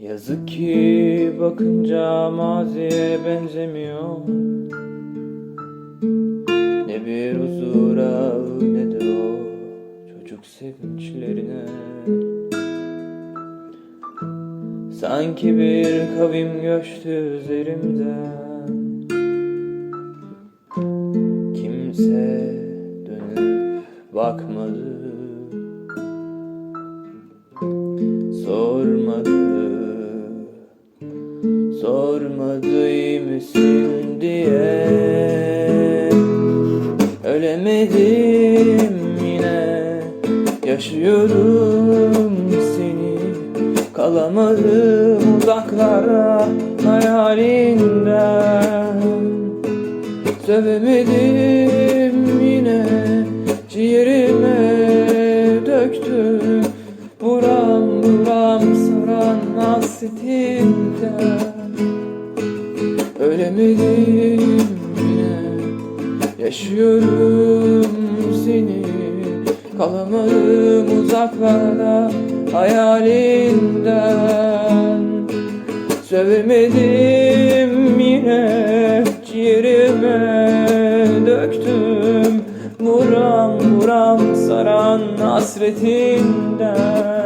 Yazık ki bakınca maziye benzemiyor. Ne bir huzura ne de o çocuk sevinçlerine. Sanki bir kavim göçtü üzerimden. Kimse dönüp bakmadı. Sormadı Sormadı iyi misin diye. Ölemedim yine. Yaşıyorum seni. Kalamadım uzaklara hayalinden. Sevemedim yine. Ciğerime döktüm. Buram buram saran hasretinden Ölemedim yine yaşıyorum seni. Kalamadım uzaklarda hayalinden. Sevemedim yine ciğerime döktüm. Buram buram saran hasretinden